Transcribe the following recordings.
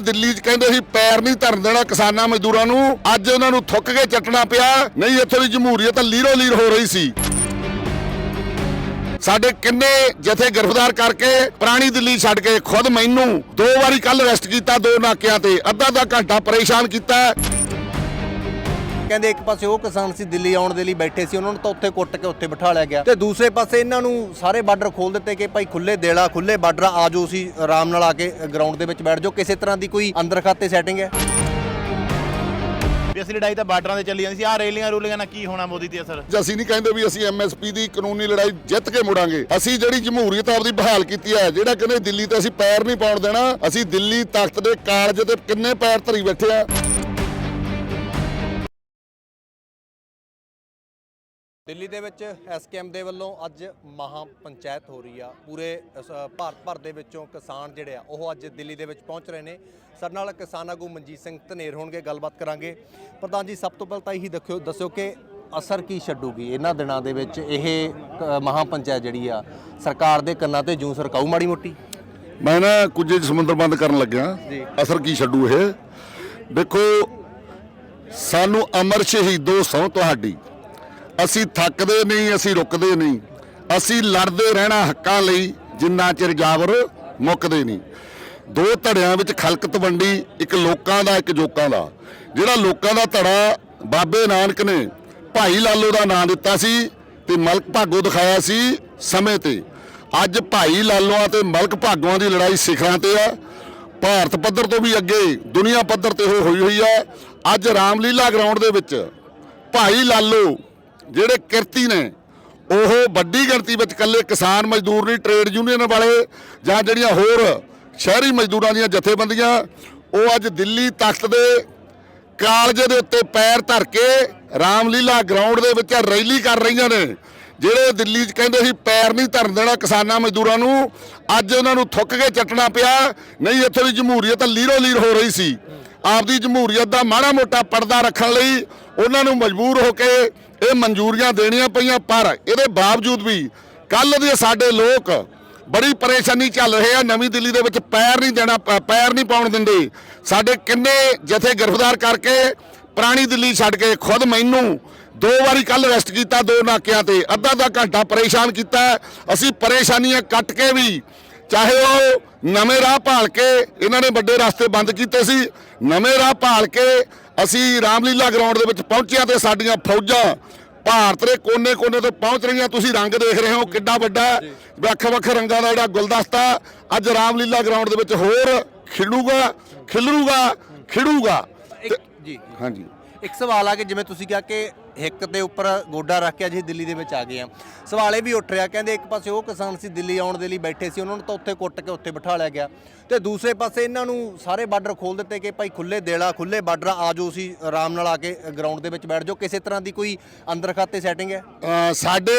ਦਿੱਲੀ 'ਚ ਕਹਿੰਦੇ ਸੀ ਪੈਰ ਨਹੀਂ ਧਰਨ ਦੇਣਾ ਕਿਸਾਨਾਂ ਮਜ਼ਦੂਰਾਂ ਨੂੰ। ਅੱਜ ਉਹਨਾਂ ਨੂੰ ਥੁੱਕ ਕੇ ਚੱਟਣਾ ਪਿਆ। ਨਹੀਂ, ਇੱਥੋਂ ਦੀ ਜਮਹੂਰੀਅਤ ਲੀਰੋ ਲੀਰ ਹੋ ਰਹੀ ਸੀ। ਸਾਡੇ ਕਿੰਨੇ ਜਥੇ ਗ੍ਰਿਫਤਾਰ ਕਰਕੇ ਪੁਰਾਣੀ ਦਿੱਲੀ ਛੱਡ ਕੇ ਖੁਦ ਮੈਨੂੰ ਦੋ ਵਾਰੀ ਕੱਲ ਅਰੈਸਟ ਕੀਤਾ, ਦੋ ਨਾਕਿਆਂ ਤੇ। ਅੱਧਾ ਅੱਧਾ ਘੰਟਾ ਪਰੇਸ਼ਾਨ ਕੀਤਾ। ਕਹਿੰਦੇ ਇੱਕ ਪਾਸੇ ਉਹ ਕਿਸਾਨ ਸੀ ਦਿੱਲੀ ਆਉਣ ਦੇ ਲਈ ਬੈਠੇ ਸੀ ਉਹਨਾਂ ਨੂੰ ਤਾਂ ਉੱਥੇ ਕੁੱਟ ਕੇ ਉੱਥੇ ਬਿਠਾ ਲਿਆ ਗਿਆ। ਤੇ ਦੂਸਰੇ ਪਾਸੇ ਇਹਨਾਂ ਨੂੰ ਸਾਰੇ ਬਾਰਡਰ ਖੋਲ ਦਿੱਤੇ ਕਿ ਭਾਈ ਖੁੱਲੇ ਦੇਲਾ ਖੁੱਲੇ ਬਾਰਡਰ ਆ ਜਾਓ ਸੀ ਆਰਾਮ ਨਾਲ ਆ ਕੇ ਗਰਾਊਂਡ ਦੇ ਵਿੱਚ ਬੈਠ ਜਾਓ। ਕਿਸੇ ਤਰ੍ਹਾਂ ਦੀ ਕੋਈ ਅੰਦਰ ਖਾਤੇ ਸੈਟਿੰਗ ਹੈ? ਵੀ ਅਸੀਂ ਲੜਾਈ ਤਾਂ ਬਾਰਡਰਾਂ ਤੇ ਚੱਲੀ ਜਾਂਦੀ ਸੀ। ਆ ਰੈਲੀਆਂ ਰੂਲੀਆਂ ਨਾਲ ਕੀ ਹੋਣਾ ਮੋਦੀ ਤੇ ਅਸਰ? ਜੇ ਅਸੀਂ ਨਹੀਂ ਕਹਿੰਦੇ ਵੀ ਅਸੀਂ ਐਮਐਸਪੀ ਦੀ ਕਾਨੂੰਨੀ ਲੜਾਈ ਜਿੱਤ ਕੇ ਮੁੜਾਂਗੇ ਅਸੀਂ ਜਿਹੜੀ ਜਮਹੂਰੀਅਤ ਆਪਦੀ ਬਹਾਲ ਕੀਤੀ ਹੈ ਜਿਹੜਾ ਕਹਿੰਦੇ ਦਿੱਲੀ ਤੇ ਅਸੀਂ ਪੈਰ ਨਹੀਂ ਪਾਉਣ ਦੇਣਾ ਅਸੀਂ ਦਿੱਲੀ ਤਖਤ ਦੇ ਕਾਲਜ ਤੇ ਕਿੰਨੇ ਪੈਰ ਧਰੀ ਬੈਠੇ ਆ। ਦਿੱਲੀ ਦੇ ਵਿੱਚ ਐਸਕੇਐਮ ਦੇ ਵੱਲੋਂ ਅੱਜ ਮਹਾ ਪੰਚਾਇਤ ਹੋ ਰਹੀ ਆ। ਪੂਰੇ ਭਾਰਤ ਭਰ ਦੇ ਵਿੱਚੋਂ ਕਿਸਾਨ ਜਿਹੜੇ ਆ ਉਹ ਅੱਜ ਦਿੱਲੀ ਦੇ ਵਿੱਚ ਪਹੁੰਚ ਰਹੇ ਨੇ। ਸਾਡੇ ਨਾਲ ਕਿਸਾਨ ਆਗੂ ਮਨਜੀਤ ਸਿੰਘ ਧਨੇਰ ਹੋਣਗੇ ਗੱਲਬਾਤ ਕਰਾਂਗੇ। ਪ੍ਰਧਾਨ ਜੀ ਸਭ ਤੋਂ ਪਹਿਲਾਂ ਤਾਂ ਇਹੀ ਦੱਸਿਓ ਦੱਸਿਓ ਕਿ ਅਸਰ ਕੀ ਛੱਡੂਗੀ ਇਹਨਾਂ ਦਿਨਾਂ ਦੇ ਵਿੱਚ ਇਹ ਮਹਾਂ ਪੰਚਾਇਤ ਜਿਹੜੀ ਆ ਸਰਕਾਰ ਦੇ ਕੰਨਾਂ ਤੇ ਜੂੰ ਸਰਕਾਊ ਮਾੜੀ ਮੋਟੀ? ਮੈਂ ਨਾ ਕੁਝ ਸਮੁੰਦਰ ਬੰਦ ਕਰਨ ਲੱਗਿਆ। ਅਸਰ ਕੀ ਛੱਡੂ ਇਹ? ਦੇਖੋ ਸਾਨੂੰ ਅਮਰ ਸ਼ਹੀਦੋ ਸਹੁੰ ਤੁਹਾਡੀ। ਅਸੀਂ ਥੱਕਦੇ ਨਹੀਂ, ਅਸੀਂ ਰੁਕਦੇ ਨਹੀਂ। ਅਸੀਂ ਲੜਦੇ ਰਹਿਣਾ ਹੱਕਾਂ ਲਈ ਜਿੰਨਾ ਚਿਰ ਜਾਵਰ ਮੁੱਕਦੇ ਨਹੀਂ। ਦੋ ਧੜਿਆਂ ਵਿੱਚ ਖਲਕਤ ਵੰਡੀ, ਇੱਕ ਲੋਕਾਂ ਦਾ, ਇੱਕ ਜੋਕਾਂ ਦਾ। ਜਿਹੜਾ ਲੋਕਾਂ ਦਾ ਧੜਾ ਬਾਬੇ ਨਾਨਕ ਨੇ ਭਾਈ ਲਾਲੋ ਦਾ ਨਾਂ ਦਿੱਤਾ ਸੀ ਤੇ ਮਲਕ ਭਾਗੋ ਦਿਖਾਇਆ ਸੀ ਸਮੇਂ ਤੇ। ਅੱਜ ਭਾਈ ਲਾਲੋਆਂ ਤੇ ਮਲਕ ਭਾਗੋਆਂ ਦੀ ਲੜਾਈ ਸਿਖਰਾਂ ਤੇ ਆ। ਭਾਰਤ ਪੱਧਰ ਤੋਂ ਵੀ ਅੱਗੇ, ਦੁਨੀਆ ਪੱਧਰ ਤੇ ਉਹ ਹੋਈ ਹੋਈ ਹੈ ਅੱਜ ਰਾਮਲੀਲਾ ਗਰਾਊਂਡ ਦੇ ਵਿੱਚ ਭਾਈ ਲਾਲੋ ਜਿਹੜੇ ਕਿਰਤੀ ਨੇ, ਉਹ ਵੱਡੀ ਗਿਣਤੀ ਵਿੱਚ ਇਕੱਲੇ ਕਿਸਾਨ ਮਜ਼ਦੂਰ ਨਹੀਂ ਟ੍ਰੇਡ ਯੂਨੀਅਨ ਵਾਲੇ ਜਾਂ ਜਿਹੜੀਆਂ ਹੋਰ ਸ਼ਹਿਰੀ ਮਜ਼ਦੂਰਾਂ ਦੀਆਂ ਜਥੇਬੰਦੀਆਂ, ਉਹ ਅੱਜ ਦਿੱਲੀ ਤਖਤ ਦੇ ਕਾਲਜ ਦੇ ਉੱਤੇ ਪੈਰ ਧਰ ਕੇ ਰਾਮਲੀਲਾ ਗਰਾਊਂਡ ਦੇ ਵਿੱਚ ਰੈਲੀ ਕਰ ਰਹੀਆਂ ਨੇ, ਜਿਹੜੇ ਦਿੱਲੀ 'ਚ ਕਹਿੰਦੇ ਸੀ ਪੈਰ ਨਹੀਂ ਧਰਨ ਦੇਣਾ ਕਿਸਾਨਾਂ ਮਜ਼ਦੂਰਾਂ ਨੂੰ, ਅੱਜ ਉਹਨਾਂ ਨੂੰ ਥੁੱਕ ਕੇ ਚੱਟਣਾ ਪਿਆ, ਨਹੀਂ ਇੱਥੋਂ ਦੀ ਜਮਹੂਰੀਅਤ ਲੀਰੋ ਲੀਰ ਹੋ ਰਹੀ ਸੀ। ਆਪਦੀ ਜਮਹੂਰੀਅਤ ਦਾ ਮਾੜਾ ਮੋਟਾ ਪਰਦਾ ਰੱਖਣ ਲਈ ਉਹਨਾਂ ਨੂੰ ਮਜਬੂਰ ਹੋ ਕੇ ਇਹ ਮਨਜ਼ੂਰੀਆਂ ਦੇਣੀਆਂ ਪਈਆਂ, ਪਰ ਇਹਦੇ ਬਾਵਜੂਦ ਵੀ ਕੱਲ ਦੇ ਸਾਡੇ ਲੋਕ ਬੜੀ ਪਰੇਸ਼ਾਨੀ ਚੱਲ ਰਹੇ ਆ, ਨਵੀਂ ਦਿੱਲੀ ਦੇ ਵਿੱਚ ਪੈਰ ਨਹੀਂ ਦੇਣਾ ਪੈਰ ਨਹੀਂ ਪਾਉਣ ਦਿੰਦੇ। ਸਾਡੇ ਕਿੰਨੇ ਜਥੇ ਗ੍ਰਿਫਤਾਰ ਕਰਕੇ ਪੁਰਾਣੀ ਦਿੱਲੀ ਛੱਡ ਕੇ ਖੁਦ ਮੈਨੂੰ ਦੋ ਵਾਰੀ ਕੱਲ ਅਰੈਸਟ ਕੀਤਾ, ਦੋ ਨਾਕਿਆਂ ਤੇ। ਅੱਧਾ ਅੱਧਾ ਘੰਟਾ ਪਰੇਸ਼ਾਨ ਕੀਤਾ। ਅਸੀਂ ਪਰੇਸ਼ਾਨੀਆਂ ਕੱਟ ਕੇ ਵੀ ਚਾਹੇ ਉਹ ਨਵੇਂ ਰਾਹ ਭਾਲ ਕੇ ਇਹਨਾਂ ਨੇ ਵੱਡੇ ਰਸਤੇ ਬੰਦ ਕੀਤੇ ਸੀ, ਨਵੇਂ ਰਾਹ ਭਾਲ ਕੇ ਅਸੀਂ ਰਾਮਲੀਲਾ ਗਰਾਊਂਡ ਦੇ ਵਿੱਚ ਪਹੁੰਚਿਆ ਤੇ ਸਾਡੀਆਂ ਫੌਜਾਂ ਭਾਰਤ ਦੇ ਕੋਨੇ-ਕੋਨੇ ਤੋਂ ਪਹੁੰਚ ਰਹੀਆਂ। ਤੁਸੀਂ ਰੰਗ ਦੇਖ ਰਹੇ ਹੋ ਕਿੱਡਾ ਵੱਡਾ ਵੱਖ-ਵੱਖ ਰੰਗਾਂ ਦਾ ਜਿਹੜਾ ਗੁਲਦਸਤਾ ਅੱਜ ਰਾਮਲੀਲਾ ਗਰਾਊਂਡ ਦੇ ਵਿੱਚ ਹੋਰ ਖਿੜੂਗਾ ਖਿਲਰੂਗਾ ਖਿੜੂਗਾ। ਜੀ। ਹਾਂਜੀ। ਇੱਕ ਸਵਾਲ ਆ ਕਿ ਜਿਵੇਂ ਤੁਸੀਂ ਕਿਹਾ ਕਿ ਹਿੱਕ ਦੇ ਉੱਪਰ ਗੋਡਾ ਰੱਖ ਕੇ ਅਸੀਂ ਦਿੱਲੀ ਦੇ ਵਿੱਚ ਆ ਗਏ ਆ ਸਵਾਲ ਇਹ ਵੀ ਉੱਠ ਰਿਹਾ ਕਹਿੰਦੇ ਇੱਕ ਪਾਸੇ ਉਹ ਕਿਸਾਨ ਸੀ ਦਿੱਲੀ ਆਉਣ ਦੇ ਲਈ ਬੈਠੇ ਸੀ ਉਹਨਾਂ ਨੂੰ ਤਾਂ ਉੱਥੇ ਕੁੱਟ ਕੇ ਉੱਥੇ ਬਿਠਾ ਲਿਆ ਗਿਆ। ਤੇ ਦੂਸਰੇ ਪਾਸੇ ਇਹਨਾਂ ਨੂੰ ਸਾਰੇ ਬਾਰਡਰ ਖੋਲ ਦਿੱਤੇ ਕਿ ਭਾਈ ਖੁੱਲੇ ਦੇਲਾ ਖੁੱਲੇ ਬਾਰਡਰ ਆ ਜਾਓ ਸੀ ਆਰਾਮ ਨਾਲ ਆ ਕੇ ਗਰਾਊਂਡ ਦੇ ਵਿੱਚ ਬੈਠ ਜਾਓ। ਕਿਸੇ ਤਰ੍ਹਾਂ ਦੀ ਕੋਈ ਅੰਦਰ ਖਾਤੇ ਸੈਟਿੰਗ ਹੈ? ਸਾਡੇ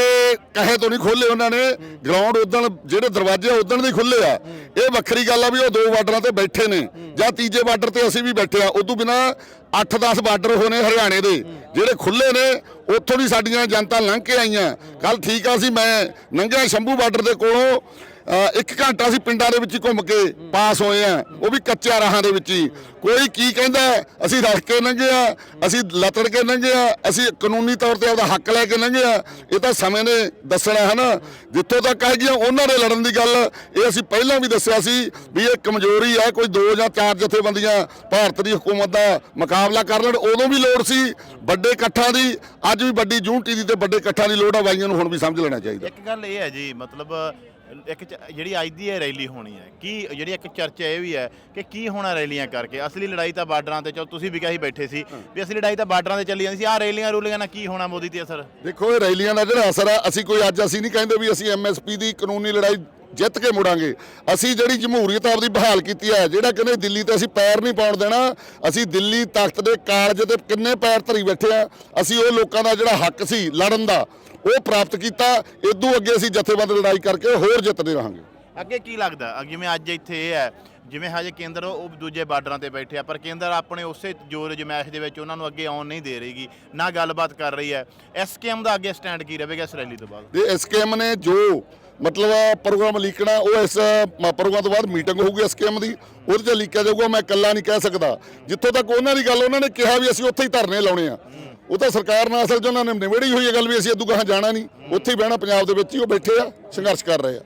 ਕਹੇ ਤੋਂ ਨਹੀਂ ਖੋਲੇ ਉਹਨਾਂ ਨੇ। ਗਰਾਊਂਡ ਉਦਣ ਜਿਹੜੇ ਦਰਵਾਜ਼ੇ ਉਦਣ ਦੇ ਖੁੱਲੇ ਆ। ਇਹ ਵੱਖਰੀ ਗੱਲ ਆ ਵੀ ਉਹ ਦੋ ਬਾਰਡਰਾਂ ਤੇ ਬੈਠੇ ਨੇ। ਜਾਂ ਤੀਜੇ ਬਾਰਡਰ ਤੇ ਅਸੀਂ ਵੀ ਬੈਠੇ ਆ ਉਦੋਂ ਬਿਨਾ 8-10 ਬਾਰਡਰ ਹੋਣੇ ਹਰਿਆਣੇ ਦੇ, ਜਿਹੜੇ ਖੁੱਲੇ ਨੇ, ਉੱਥੋਂ ਦੀ ਸਾਡੀਆਂ ਜਨਤਾ ਲੰਘ ਕੇ ਆਈਆਂ। ਕੱਲ ਠੀਕ ਆ ਸੀ, ਮੈਂ ਲੰਘਿਆ ਸ਼ੰਭੂ ਬਾਰਡਰ ਦੇ ਕੋਲੋਂ ਇੱਕ ਘੰਟਾ ਅਸੀਂ ਪਿੰਡਾਂ ਦੇ ਵਿੱਚ ਹੀ ਘੁੰਮ ਕੇ ਪਾਸ ਹੋਏ ਆ। ਉਹ ਵੀ ਕੱਚਿਆਂ ਰਾਹਾਂ ਦੇ ਵਿੱਚ ਹੀ। ਕੋਈ ਕੀ ਕਹਿੰਦਾ ਅਸੀਂ ਰਸ ਕੇ ਲੰਘੇ ਆ। ਅਸੀਂ ਲਤੜ ਕੇ ਲੰਘੇ ਆ। ਅਸੀਂ ਕਾਨੂੰਨੀ ਤੌਰ ਤੇ ਆਪਦਾ ਹੱਕ ਲੈ ਕੇ ਲੰਘੇ ਆ। ਇਹ ਤਾਂ ਸਮੇਂ ਨੇ ਦੱਸਣਾ ਹੈ ਨਾ। ਜਿੱਥੋਂ ਤੱਕ ਹੈ ਗਿਆ ਉਹਨਾਂ ਦੇ ਲੜਨ ਦੀ ਗੱਲ। ਇਹ ਅਸੀਂ ਪਹਿਲਾਂ ਵੀ ਦੱਸਿਆ ਸੀ ਵੀ ਇਹ ਕਮਜ਼ੋਰੀ ਹੈ ਕੋਈ ਦੋ ਜਾਂ ਚਾਰ ਜਥੇਬੰਦੀਆਂ ਭਾਰਤ ਦੀ ਹਕੂਮਤ ਦਾ ਮੁਕਾਬਲਾ ਕਰ ਲੈਣ, ਉਦੋਂ ਵੀ ਲੋੜ ਸੀ ਵੱਡੇ ਇਕੱਠਾਂ ਦੀ। ਅੱਜ ਵੀ ਵੱਡੀ ਯੂਨਿਟੀ ਦੀ ਤੇ ਵੱਡੇ ਇਕੱਠਾਂ ਦੀ ਲੋੜ ਆ। ਬਾਈਆਂ ਨੂੰ ਹੁਣ ਵੀ ਸਮਝ ਲੈਣਾ ਚਾਹੀਦਾ। ਇੱਕ ਗੱਲ ਇਹ ਹੈ ਜੀ, ਮਤਲਬ ਇੱਕ ਚ- ਜਿਹੜੀ ਅੱਜ ਦੀ ਇਹ ਰੈਲੀ ਹੋਣੀ ਹੈ ਕੀ ਜਿਹੜੀ ਇੱਕ ਚਰਚਾ ਇਹ ਵੀ ਹੈ ਕਿ ਕੀ ਹੋਣਾ ਰੈਲੀਆਂ ਕਰਕੇ? ਅਸਲੀ ਲੜਾਈ ਤਾਂ ਬਾਰਡਰਾਂ ਤੇ ਚਲ ਤੁਸੀਂ ਵੀ ਕਹੀ ਬੈਠੇ ਸੀ ਵੀ ਅਸਲੀ ਲੜਾਈ ਤਾਂ ਬਾਰਡਰਾਂ ਤੇ ਚੱਲੀ ਜਾਂਦੀ ਸੀ। ਆ ਰੈਲੀਆਂ ਰੂਲੀਆਂ ਨਾਲ ਕੀ ਹੋਣਾ ਮੋਦੀ ਤੇ ਅਸਰ? ਦੇਖੋ ਇਹ ਰੈਲੀਆਂ ਦਾ ਜਿਹੜਾ ਅਸਰ ਆ ਅਸੀਂ ਕੋਈ ਅੱਜ ਅਸੀਂ ਨਹੀਂ ਕਹਿੰਦੇ ਵੀ ਅਸੀਂ ਐਮਐਸਪੀ ਦੀ ਕਾਨੂੰਨੀ ਲੜਾਈ ਜਿੱਤ ਕੇ ਮੁੜਾਂਗੇ। ਅਸੀਂ ਜਿਹੜੀ ਜਮਹੂਰੀਅਤ ਆਪਦੀ ਬਹਾਲ ਕੀਤੀ ਹੈ ਜਿਹੜਾ ਕਹਿੰਦੇ ਦਿੱਲੀ ਤੇ ਅਸੀਂ ਪੈਰ ਨਹੀਂ ਪਾਉਣ ਦੇਣਾ ਅਸੀਂ ਦਿੱਲੀ ਤਖਤ ਦੇ ਕਾਲਜ ਤੇ ਕਿੰਨੇ ਪੈਰ ਧਰੀ ਬੈਠੇ ਆ ਅਸੀਂ ਉਹ ਲੋਕਾਂ ਦਾ ਜਿਹੜਾ ਹੱਕ ਸੀ ਲੜਨ ਦਾ ਉਹ ਪ੍ਰਾਪਤ ਕੀਤਾ ਇਦੋਂ ਅੱਗੇ ਅਸੀਂ ਜਥੇਬੰਦ ਲੜਾਈ ਕਰਕੇ ਹੋਰ ਜਿੱਤਦੇ ਰਹਾਂਗੇ। ਅੱਗੇ ਕੀ ਲੱਗਦਾ? ਜਿਵੇਂ ਅੱਜ ਇੱਥੇ ਇਹ ਹੈ ਜਿਵੇਂ ਹਜੇ ਕੇਂਦਰ ਉਹ ਦੂਜੇ ਬਾਰਡਰਾਂ ਤੇ ਬੈਠੇ ਆ ਪਰ ਕੇਂਦਰ ਆਪਣੇ ਉਸੇ ਜੋਰ ਜਮੈਸ਼ ਦੇ ਵਿੱਚ ਉਹਨਾਂ ਨੂੰ ਅੱਗੇ ਆਉਣ ਨਹੀਂ ਦੇ ਰਹੀਗੀ ਨਾ ਗੱਲਬਾਤ ਕਰ ਰਹੀ ਹੈ। ਐਸਕੇਐਮ ਦਾ ਅੱਗੇ ਸਟੈਂਡ ਕੀ ਰਹੇਗਾ ਇਸ ਰੈਲੀ ਤੋਂ ਬਾਅਦ? ਤੇ ਐਸਕੇਐਮ ਨੇ ਜੋ ਮਤਲਬ ਪ੍ਰੋਗਰਾਮ ਲੀਕਣਾ ਉਹ ਇਸ ਪ੍ਰੋਗਰਾਮ ਤੋਂ ਬਾਅਦ ਮੀਟਿੰਗ ਹੋਊਗੀ ਸਕੀਮ ਦੀ ਉਹਦੇ 'ਚ ਲੀਕਿਆ ਜਾਊਗਾ ਮੈਂ ਇਕੱਲਾ ਨਹੀਂ ਕਹਿ ਸਕਦਾ। ਜਿੱਥੋਂ ਤੱਕ ਉਹਨਾਂ ਦੀ ਗੱਲ ਉਹਨਾਂ ਨੇ ਕਿਹਾ ਵੀ ਅਸੀਂ ਉੱਥੇ ਹੀ ਧਰਨੇ ਲਾਉਣੇ ਆ। ਉਹ ਤਾਂ ਸਰਕਾਰ ਨਾਲ ਅਸਲ 'ਚ ਉਹਨਾਂ ਨੇ ਨਿਬੇੜੀ ਹੋਈ ਹੈ ਗੱਲ ਵੀ ਅਸੀਂ ਅੱਦੂ ਗਾਹਾਂ ਜਾਣਾ ਨਹੀਂ। ਉੱਥੇ ਹੀ ਬਹਿਣਾ ਪੰਜਾਬ ਦੇ ਵਿੱਚ ਹੀ, ਉਹ ਬੈਠੇ ਆ, ਸੰਘਰਸ਼ ਕਰ ਰਹੇ ਆ।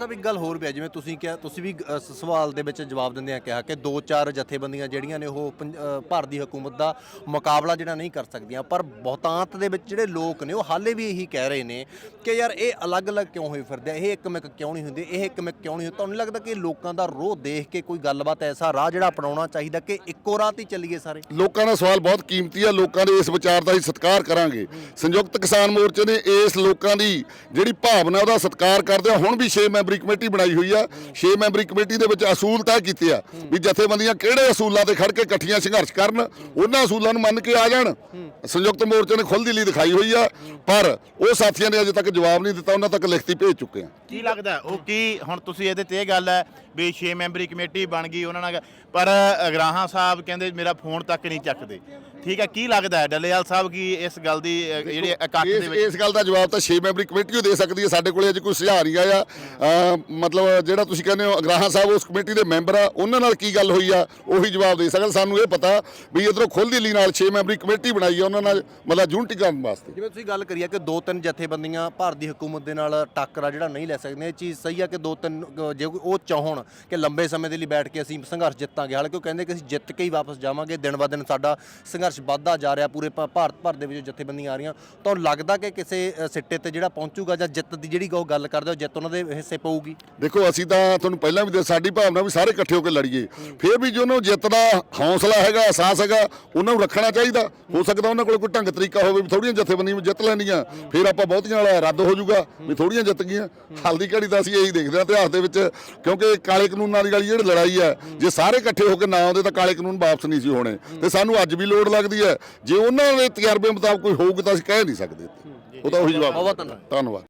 ਸਾਹਿਬ ਇੱਕ ਗੱਲ ਹੋਰ ਵੀ ਹੈ ਜਿਵੇਂ ਤੁਸੀਂ ਕਿਹਾ ਤੁਸੀਂ ਵੀ ਅ, ਸ- ਸਵਾਲ ਦੇ ਵਿੱਚ ਜਵਾਬ ਦਿੰਦੇ ਆ ਕਿਹਾ ਕਿ ਦੋ ਚਾਰ ਜਥੇਬੰਦੀਆਂ ਜਿਹੜੀਆਂ ਨੇ ਉਹ ਪੰਜ- ਅ, ਭਾਰਤ ਦੀ ਹਕੂਮਤ ਦਾ ਮੁਕਾਬਲਾ ਜਿਹੜਾ ਨਹੀਂ ਕਰ ਸਕਦੀਆਂ ਪਰ ਬਹੁਤਾਂਤ ਦੇ ਵਿੱਚ ਜਿਹੜੇ ਲੋਕ ਨੇ ਉਹ ਹਾਲੇ ਵੀ ਇਹੀ ਕਹਿ ਰਹੇ ਨੇ ਕਿ ਯਾਰ ਇਹ ਅਲੱਗ-ਅਲੱਗ ਕਿਉਂ ਹੋਈ ਫਿਰਦੇ ਆ ਇਹ ਇੱਕਮਿਕ ਕਿਉਂ ਨਹੀਂ ਹੁੰਦੇ ਇਹ ਇੱਕਮਿਕ ਕਿਉਂ ਨਹੀਂ ਹੁੰਦੇ? ਤੁਹਾਨੂੰ ਨਹੀਂ ਲੱਗਦਾ ਕਿ ਲੋਕਾਂ ਦਾ ਰੋਹ ਦੇਖ ਕੇ ਕੋਈ ਗੱਲਬਾਤ ਐਸਾ ਰਾਹ ਜਿਹੜਾ ਅਪਣਾਉਣਾ ਚਾਹੀਦਾ ਕਿ ਇੱਕੋ ਰਾਹ ਤੇ ਹੀ ਚੱਲੀਏ ਸਾਰੇ? ਲੋਕਾਂ ਦਾ ਸਵਾਲ ਬਹੁਤ ਕੀਮਤੀ ਆ ਲੋਕਾਂ ਦੇ ਇਸ ਵਿਚਾਰ ਦਾ ਹੀ ਸਤਿਕਾਰ ਕਰਾਂਗੇ। ਸੰਯੁਕਤ ਕਿਸਾਨ ਮੋਰਚੇ ਨੇ ਇਸ ਲੋਕਾਂ ਦੀ ਜਿਹੜੀ ਭਾਵਨਾ ਉਹਦਾ ਸਤਿਕਾਰ ਕਰਦੇ ਆ ਹੁਣ ਵੀ 6 ਮੈਂਬਰੀ ਕਮੇਟੀ ਬਣਾਈ ਹੋਈ ਆ। 6 ਮੈਂਬਰੀ ਕਮੇਟੀ ਦੇ ਵਿੱਚ ਅਸੂਲ ਤੈਅ ਕੀਤੇ ਆ ਵੀ ਜਥੇਬੰਦੀਆਂ ਕਿਹੜੇ ਅਸੂਲਾਂ ਤੇ ਖੜ ਕੇ ਇਕੱਠੀਆਂ ਸੰਘਰਸ਼ ਕਰਨ, ਉਹਨਾਂ ਅਸੂਲਾਂ ਨੂੰ ਮੰਨ ਕੇ ਆ ਜਾਣ। ਸੰਯੁਕਤ ਮੋਰਚੇ ਨੇ ਖੁੱਲ੍ਹ ਦਿੱਲੀ ਦਿਖਾਈ ਹੋਈ ਆ, ਪਰ ਉਹ ਸਾਥੀਆਂ ਨੇ ਅਜੇ ਤੱਕ ਜਵਾਬ ਨਹੀਂ ਦਿੱਤਾ, ਉਹਨਾਂ ਤੱਕ ਲਿਖਤੀ ਭੇਜ ਚੁੱਕੇ ਆ। ਕੀ ਲੱਗਦਾ ਉਹ ਕੀ ਹੁਣ ਤੁਸੀਂ ਇਹਦੇ ਤੇ ਇਹ ਗੱਲ ਹੈ ਵੀ 6 ਮੈਂਬਰੀ ਕਮੇਟੀ ਬਣ ਗਈ ਉਹਨਾਂ ਨਾਲ, ਪਰ ਅਗਰਾਹਾਂ ਸਾਹਿਬ ਕਹਿੰਦੇ ਮੇਰਾ ਫੋਨ ਤੱਕ ਨਹੀਂ ਚੱਕਦੇ। ਠੀਕ ਹੈ ਕੀ ਲੱਗਦਾ ਹੈ ਡੱਲੇਵਾਲ ਸਾਹਿਬ ਕੀ ਇਸ ਗੱਲ ਦੀ ਅ, ਜਿਹੜੀ ਇਕੱਠ ਦੇ ਇਸ ਵਿੱਚ ਇਸ ਗੱਲ ਦਾ ਜਵਾਬ ਤਾਂ 6 ਮੈਂਬਰੀ ਕਮੇਟੀ ਓ ਦੇ ਸਕਦੀ ਹੈ। ਸਾਡੇ ਕੋਲੇ ਅਜੇ ਕੋਈ ਸੁਝਾਅ ਨਹੀਂ ਆਇਆ। ਅਮ ਮਤਲਬ ਜਿਹੜਾ ਤੁਸੀਂ ਕਹਿੰਦੇ ਹੋ ਅਗਰਾਹਾਂ ਸਾਹਿਬ ਉਸ ਕਮੇਟੀ ਦੇ ਮੈਂਬਰ ਆ ਉਹਨਾਂ ਨਾਲ ਕੀ ਗੱਲ ਹੋਈ ਆ ਉਹੀ ਜਵਾਬ ਦੇ ਸਕਣ। ਸਾਨੂੰ ਇਹ ਪਤਾ ਵੀ ਇਧਰੋਂ ਖੁੱਲ੍ਹ ਦਿੱਲੀ ਨਾਲ 6 ਮੈਂਬਰੀ ਕਮੇਟੀ ਬਣਾਈ ਆ ਉਹਨਾਂ ਨਾਲ ਮਤਲਬ ਯੂਨਿਟੀ ਕਰਨ ਵਾਸਤੇ। ਜਿਵੇਂ ਤੁਸੀਂ ਗੱਲ ਕਰੀ ਆ ਕਿ ਦੋ ਤਿੰਨ ਜਥੇਬੰਦੀਆਂ ਭਾਰਤ ਦੀ ਹਕੂਮਤ ਦੇ ਨਾਲ ਟੱਕਰਾ ਜਿਹੜਾ ਨਹੀਂ ਲੈ ਸਕਦੀਆਂ ਇਹ ਚੀਜ਼ ਸਹੀ ਆ ਕਿ ਦੋ ਤਿੰਨ ਅ, ਜੇ ਕੋਈ ਉਹ ਚਾਹਣ ਕਿ ਲੰਬੇ ਸਮੇਂ ਦੇ ਲਈ ਬੈਠ ਕੇ ਅਸੀਂ ਸੰਘਰਸ਼ ਜਿੱਤਾਂਗੇ। ਹਾਲਾਂਕਿ ਉਹ ਕਹਿੰਦੇ ਕਿ ਅਸੀਂ ਜਿੱਤ ਕੇ ਹੀ ਵਾਪਸ ਜਾਵਾਂਗੇ। ਦਿਨ ਬ ਦਿਨ ਸਾਡਾ ਸੰਘਰਸ਼ ਵੱਧਦਾ ਜਾ ਰਿਹਾ ਪੂਰੇ ਭਾ- ਭਾਰਤ ਭਰ ਦੇ ਵਿੱਚ ਜਥੇਬੰਦੀਆਂ ਆ ਰਹੀਆਂ ਤਾਂ ਲੱਗਦਾ ਕਿ ਕਿਸੇ ਅ, ਸਿੱਟੇ ਤੇ ਜਿਹੜਾ ਪਹੁੰਚੂਗਾ ਜਾਂ ਜਿੱਤ ਦੀ ਜਿਹੜੀ ਉਹ ਗੱਲ ਕਰਦੇ ਹੋ ਜਿੱਤ ਉਹਨਾਂ ਦੇ ਹਿੱਸੇ ਪਊਗੀ? ਦੇਖੋ ਅਸੀਂ ਤਾਂ ਤੁਹਾਨੂੰ ਪਹਿਲਾਂ ਵੀ ਦੱਸ ਸਾਡੀ ਭਾਵਨਾ ਵੀ ਸਾਰੇ ਇਕੱਠੇ ਹੋ ਕੇ ਲੜੀਏ। ਫਿਰ ਵੀ ਜੋ ਜਿੱਤ ਦਾ ਹੌਸਲਾ ਹੈਗਾ ਅਹਿਸਾਸ ਹੈਗਾ ਉਹਨਾਂ ਨੂੰ ਰੱਖਣਾ ਚਾਹੀਦਾ। ਹੋ ਸਕਦਾ ਉਹਨਾਂ ਕੋਲ ਕੋਈ ਢੰਗ ਤਰੀਕਾ ਹੋਵੇ ਵੀ ਥੋੜੀਆਂ ਜਥੇਬੰਦੀਆਂ ਵੀ ਜਿੱਤ ਲੈਣੀਆਂ। ਫਿਰ ਆਪਾਂ ਬਹੁਤੀਆਂ ਵਾਲਾ ਰੱਦ ਹੋ ਜਾਊਗਾ ਵੀ ਥੋੜੀਆਂ ਜਿੱਤ ਗਈਆਂ। ਹਲਦੀ ਘੜੀ ਤਾਂ ਅਸੀਂ ਇਹੀ ਦੇਖਦੇ ਹਾਂ ਇਤਿਹਾਸ ਦੇ ਵਿੱਚ ਕਿਉਂਕਿ ਕਾਲੇ ਕਾਨੂੰਨਾਂ ਵਾਲੀ ਵਾਲੀ ਜਿਹੜੀ ਲੜਾਈ ਹੈ ਜੇ ਸਾਰੇ ਇਕੱਠੇ ਹੋ ਕੇ ਨਾ ਆਉਂਦੇ ਤਾਂ ਕਾਲੇ ਕਾਨੂੰਨ ਵਾਪਸ ਨਹੀਂ ਸੀ ਹੋਣੇ। ਤੇ ਸਾਨੂੰ ਅੱਜ ਵੀ ਲੋੜ ਲੱਗਦੀ ਹੈ। ਜੇ ਉਹਨਾਂ ਦੇ ਤਜਰਬੇ ਮੁਤਾਬਕ ਕੋਈ ਹੋਊਗਾ ਤਾਂ ਅਸੀਂ ਕਹਿ ਨਹੀਂ ਸਕਦੇ। ਉਹ ਤਾਂ ਉਹੀ ਜਵਾਬ ਬਹੁਤ ਧੰਨਵਾਦ। ਧੰਨਵਾਦ।